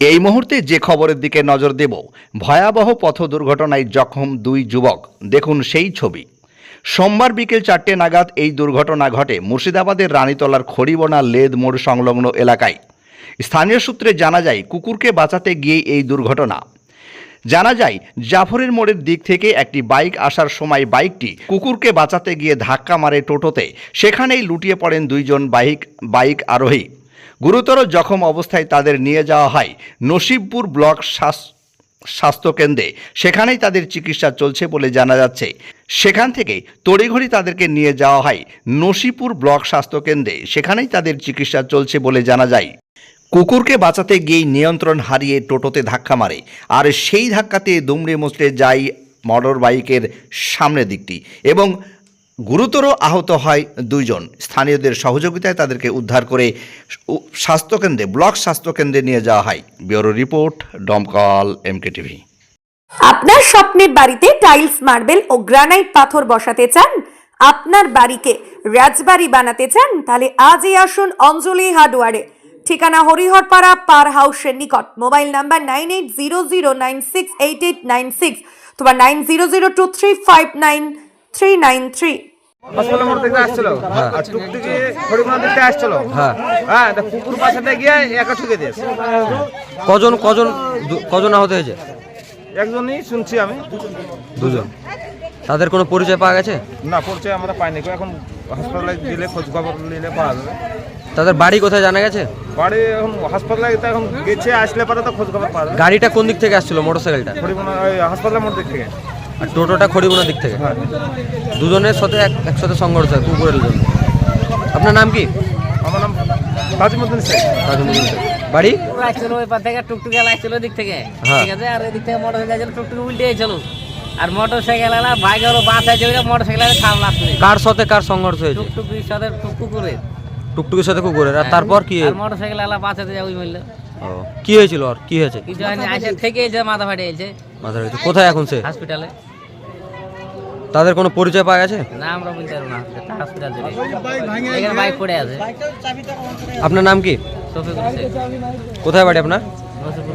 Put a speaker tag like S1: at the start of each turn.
S1: এই মুহূর্তে যে খবরের দিকে নজর দেব, ভয়াবহ পথ দুর্ঘটনায় জখম দুই যুবক। দেখুন সেই ছবি। সোমবার বিকেল চারটে নাগাদ এই দুর্ঘটনা ঘটে মুর্শিদাবাদের রানীতলার খড়িবোনা লেদ মোড় সংলগ্ন এলাকায়। স্থানীয় সূত্রে জানা যায়, কুকুরকে বাঁচাতে গিয়ে এই দুর্ঘটনা। জানা যায়, জাফরের মোড়ের দিক থেকে একটি বাইক আসার সময় বাইকটি কুকুরকে বাঁচাতে গিয়ে ধাক্কা মারে টোটোতে। সেখানেই লুটিয়ে পড়েন দুইজন বাইক বাইক আরোহী। গুরুতর জখম অবস্থায় তাদের নিয়ে যাওয়া হয় নসিবপুর ব্লক স্বাস- স্বাস্থ্যকেন্দ্রে। সেখানেই তাদের চিকিৎসা চলছে বলে জানা যাচ্ছে। সেখান থেকে তড়িঘড়ি তাদেরকে নিয়ে যাওয়া হয় নসিপুর ব্লক স্বাস্থ্যকেন্দ্রে। সেখানেই তাদের চিকিৎসা চলছে বলে জানা যায়। কুকুরকে বাঁচাতে গিয়েই নিয়ন্ত্রণ হারিয়ে টোটোতে ধাক্কা মারে। আর সেই ধাক্কাতে দুমড়ে মুচড়ে যায় মোটর বাইকের সামনের দিকটি। এবং গুরুতর আহত হয় দুইজন। স্থানীয়দের সহযোগিতায় তাদেরকে উদ্ধার করে স্বাস্থ্যকেন্দ্রে, ব্লক স্বাস্থ্যকেন্দ্রে নিয়ে যাওয়া হয়। Bureau report Domkal MK TV.
S2: আপনার স্বপ্নের বাড়িতে টাইলস, মার্বেল ও গ্রানাইট পাথর বসাতে চান? আপনার বাড়িকে রাজবাড়ি বানাতে চান? তাহলে আজই আসুন অঞ্জলি হার্ডওয়ারে। ঠিকানা হরিহরপাড়া পার হাউসের নিকট। Mobile number nine eight zero zero nine six eight eight nine six তোমার nine zero zero two three five nine three nine three.
S3: Hospital মোড় থেকে আসছিল। আর টুকটুকি আসছিল।
S4: হ্যাঁ।
S3: হ্যাঁ তা কুকুর পাশাতে গিয়ে একা ঠুকে দিয়েছে।
S4: কজন কজন দু- কজন আহত হয়েছে?
S3: একজনই শুনছি আমি।
S4: দুজন। তাদের কোনো পরিচয় পাওয়া গেছে?
S3: না পরিচয় আমরা পাইনি। এখন হাসপাতালে দিলে খোঁজ খবর নিলে পাওয়া যাবে।
S4: তাদের বাড়ি কোথায় জানা গেছে?
S3: বাড়ি এখন হাসপাতালে তো এখন গেছে আসলে পরে তো খোঁজ খবর পাওয়া যাবে।
S4: গাড়িটা কোন দিক থেকে আসছিল মোটরসাইকেলটা?
S3: হরিমোহন ওই হাসপাতালের মোড় দিক থেকে।
S4: আর টোটোটা খড়িবোনার দিক থেকে।
S3: হ্যাঁ।
S4: দুজনের সাথে একসাথে সংঘর্ষ হয় কুকুরের জন্য। আপনার নাম কি?
S3: আমার নাম তাজিমুদ্দিন শেখ।
S4: রাজমুদ্দিন শেখ। বাড়ি?
S5: লাগছিল ওই পার থেকে টুকটুকে লাগছিল দিক থেকে।
S4: হ্যাঁ।
S5: ঠিক আছে আর এদিক থেকে মোটর সাইকেল টুকটুক উল্টে গেছিল। আর মোটর সাইকেল এলা বাইক হলো বাস আছে ওইটা মোটর সাইকেল সামনে আসছে
S4: কার সাথে কার সংঘর্ষ হয়েছে?
S5: টুকটুকির সাথে করে
S4: টুকটুকির সাথে কুকুরের। আর তারপর কি?
S5: আর মোটর সাইকেল এলা বাঁচাতে যাব
S4: ও, কি হয়েছিল আর কি হয়েছে?
S5: কিছু হয়নি আসে থেকে যে মাথা ফাটে গেছে।
S4: মাথার হয়েছে কোথায় এখন সে?
S5: হসপিটালে।
S4: তাদের কোনো পরিচয় পাওয়া গেছে?
S5: না আমরা বলতে পারব না হসপিটাল থেকে এখানে বাইক পড়ে আছে।
S4: আপনার নাম কি?
S5: শফিকুল শেখ।
S4: কোথায় বাড়ি আপনার?
S5: নসিপুর